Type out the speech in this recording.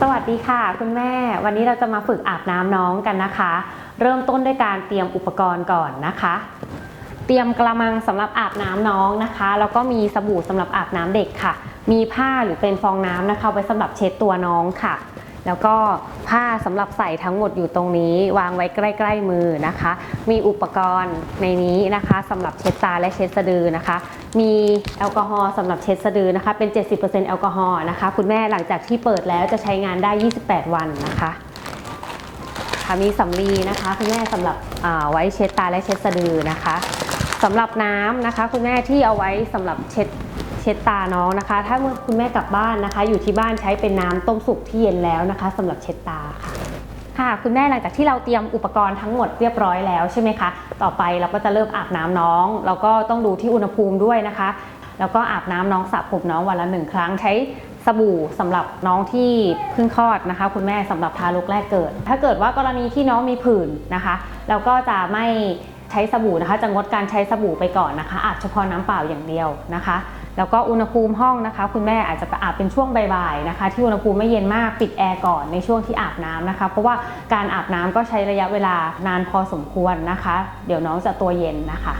สวัสดีค่ะ คุณแม่ วันนี้เราจะมาฝึกอาบน้ำน้องกันนะคะ เริ่มต้นด้วยการเตรียมอุปกรณ์ก่อนนะคะ เตรียมกระมังสำหรับอาบน้ำน้องนะคะ แล้วก็มีสบู่สำหรับอาบน้ำเด็กค่ะ มีผ้าหรือเป็นฟองน้ำนะคะ ไว้สำหรับเช็ดตัวน้องค่ะ แล้วก็ผ้าสำหรับใส่ทั้งหมดอยู่ตรงนี้ วางไว้ใกล้ ๆ มือนะคะ มีอุปกรณ์ในนี้นะคะสำหรับเช็ดตาและเช็ดสะดือนะคะ มีแอลกอฮอล์สำหรับเช็ดสะดือนะคะ เป็น 70%แอลกอฮอล์นะคะ คุณแม่หลังจากที่เปิดแล้วจะใช้งานได้ 28 วันนะคะค่ะมีสำลีนะคะ คุณแม่สำหรับอ่าไว้เช็ดตาและเช็ดสะดือนะคะสำหรับน้ำนะคะ คุณแม่ที่เอาไว้สำหรับเช็ด เช็ดตาน้องนะคะ ถ้าเมื่อคุณแม่กลับบ้านนะคะ อยู่ที่บ้านใช้เป็นน้ำต้มสุกที่เย็นแล้วนะคะสำหรับเช็ดตาค่ะค่ะคุณแม่หลังจากที่เราเตรียมอุปกรณ์ทั้งหมดเรียบร้อยแล้วใช่ไหมคะ ต่อไปเราก็จะเริ่มอาบน้ำน้องแล้วก็ต้องดูที่อุณหภูมิด้วยนะคะ แล้วก็อาบน้ำน้องสระผมน้องวันละหนึ่งครั้งใช้สบู่สำหรับน้องที่เพิ่งคลอดนะคะ คุณแม่สำหรับทารกแรกเกิด ถ้าเกิดว่ากรณีที่น้องมีผื่นนะคะ เราก็จะไม่ใช้สบู่นะคะ จะงดการใช้สบู่ไปก่อนนะคะอาบเฉพาะน้ำเปล่าอย่างเดียวนะคะ แล้วก็อุณหภูมิห้องนะคะ คุณแม่อาจจะอาบเป็นช่วงบ่ายๆนะคะ ที่อุณหภูมิไม่เย็นมากปิดแอร์ก่อนในช่วงที่อาบน้ำนะคะ เพราะว่าการอาบน้ำก็ใช้ระยะเวลานานพอสมควรนะคะ เดี๋ยวน้องจะตัวเย็นนะคะ